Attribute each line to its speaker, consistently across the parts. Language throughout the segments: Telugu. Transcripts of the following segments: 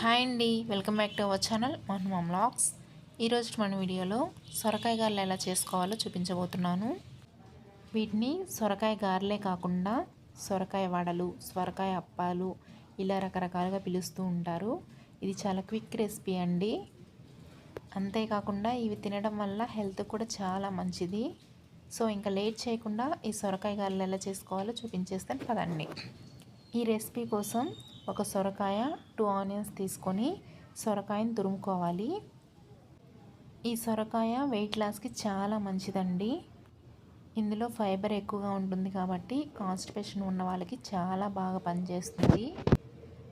Speaker 1: హాయ్ అండి welcome back to our channel మహ్మా blogs ఈరోజు మన వీడియోలో సొరకాయ గారెలు ఎలా చేసుకోవాలో చూపించబోతున్నాను. వీటిని సొరకాయ గారెలే కాకుండా సొరకాయ వడలు సొరకాయ అప్పాలు ఇలా రకరకాలుగా పిలుస్తూ ఉంటారు. ఇది చాలా క్విక్ రెసిపీ అండి. అంతేకాకుండా ఇవి తినడం వల్ల హెల్త్ కూడా చాలా మంచిది. సో ఇంకా లేట్ చేయకుండా ఈ సొరకాయ గారెలు ఎలా చేసుకోవాలో చూపించేస్తాను. పదండి. ఈ రెసిపీ కోసం ఒక సొరకాయ టూ ఆనియన్స్ తీసుకొని సొరకాయని తురుముకోవాలి. ఈ సొరకాయ వెయిట్ లాస్కి చాలా మంచిదండి. ఇందులో ఫైబర్ ఎక్కువగా ఉంటుంది కాబట్టి కాన్స్టిపేషన్ ఉన్న వాళ్ళకి చాలా బాగా పనిచేస్తుంది.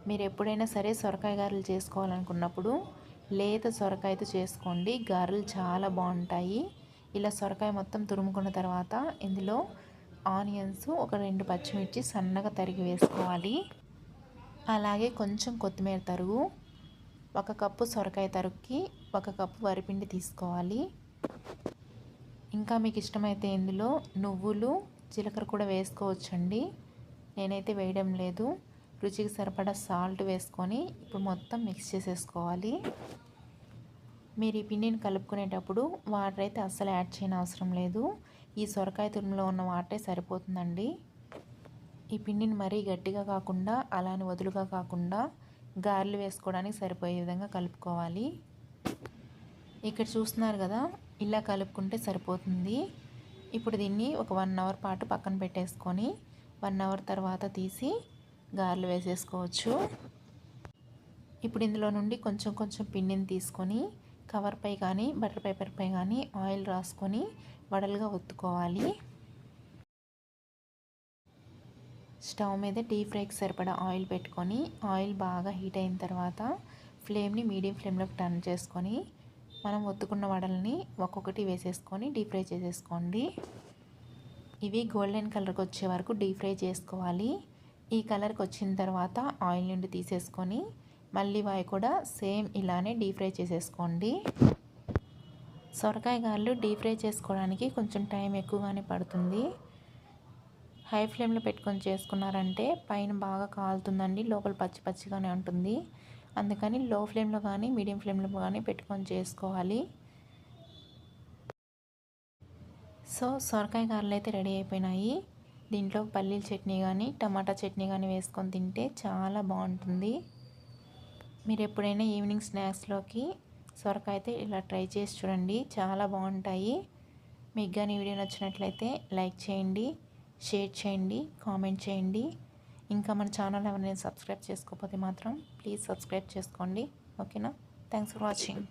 Speaker 1: మీరు ఎప్పుడైనా సరే సొరకాయ గారెలు చేసుకోవాలనుకున్నప్పుడు లేత సొరకాయతో చేసుకోండి. గారెలు చాలా బాగుంటాయి. ఇలా సొరకాయ మొత్తం తురుముకున్న తర్వాత ఇందులో ఆనియన్స్ ఒక రెండు పచ్చిమిర్చి సన్నగా తరిగి వేసుకోవాలి. అలాగే కొంచెం కొత్తిమీర తరుగు ఒక కప్పు సొరకాయ తరుగుకి ఒక కప్పు వరిపిండి తీసుకోవాలి. ఇంకా మీకు ఇష్టమైతే ఇందులో నువ్వులు జీలకర్ర కూడా వేసుకోవచ్చండి. నేనైతే వేయడం లేదు. రుచికి సరిపడా సాల్ట్ వేసుకొని ఇప్పుడు మొత్తం మిక్స్ చేసేసుకోవాలి. మీరు ఈ పిండిని కలుపుకునేటప్పుడు వాటర్ అయితే అస్సలు యాడ్ చేయని అవసరం లేదు. ఈ సొరకాయ తురుములో ఉన్న వాటరే సరిపోతుందండి. ఈ పిండిని మరీ గట్టిగా కాకుండా అలానే వదులుగా కాకుండా గారెలు వేసుకోవడానికి సరిపోయే విధంగా కలుపుకోవాలి. ఇక్కడ చూస్తున్నారు కదా ఇలా కలుపుకుంటే సరిపోతుంది. ఇప్పుడు దీన్ని ఒక వన్ అవర్ పాటు పక్కన పెట్టేసుకొని వన్ అవర్ తర్వాత తీసి గారెలు వేసేసుకోవచ్చు. ఇప్పుడు ఇందులో నుండి కొంచెం కొంచెం పిండిని తీసుకొని కవర్పై కానీ బటర్ పేపర్పై కానీ ఆయిల్ రాసుకొని వడలుగా ఒత్తుకోవాలి. స్టవ్ మీద డీ ఫ్రైకి సరిపడా ఆయిల్ పెట్టుకొని ఆయిల్ బాగా హీట్ అయిన తర్వాత ఫ్లేమ్ని మీడియం ఫ్లేమ్లోకి టర్న్ చేసుకొని మనం ఒత్తుకున్న వడల్ని ఒక్కొక్కటి వేసేసుకొని డీప్ ఫ్రై చేసేసుకోండి. ఇవి గోల్డెన్ కలర్కి వచ్చే వరకు డీప్ ఫ్రై చేసుకోవాలి. ఈ కలర్కి వచ్చిన తర్వాత ఆయిల్ నుండి తీసేసుకొని మళ్ళీ వాయి కూడా సేమ్ ఇలానే డీప్ ఫ్రై చేసేసుకోండి. సొరకాయ గాళ్ళు డీప్ ఫ్రై చేసుకోవడానికి కొంచెం టైం ఎక్కువగానే పడుతుంది. హై ఫ్లేమ్లో పెట్టుకొని చేసుకున్నారంటే పైన బాగా కాలుతుందండి లోపల పచ్చి పచ్చిగానే ఉంటుంది. అందుకని లో ఫ్లేమ్లో కానీ మీడియం ఫ్లేమ్లో కానీ పెట్టుకొని చేసుకోవాలి. సో సొరకాయ గారెలు అయితే రెడీ అయిపోయినాయి. దీంట్లో పల్లీల చట్నీ కానీ టమాటా చట్నీ కానీ వేసుకొని తింటే చాలా బాగుంటుంది. మీరు ఎప్పుడైనా ఈవినింగ్ స్నాక్స్లోకి సొరకాయ అయితే ఇలా ట్రై చేసి చూడండి చాలా బాగుంటాయి. మీకు కానీ వీడియో నచ్చినట్లయితే లైక్ చేయండి. షేర్ చేయండి కామెంట్ చేయండి. ఇంకా మన ఛానల్ ఎవరైనా సబ్స్క్రైబ్ చేసుకోకపోతే మాత్రం ప్లీజ్ సబ్స్క్రైబ్ చేసుకోండి. ఓకేనా? Thanks for watching.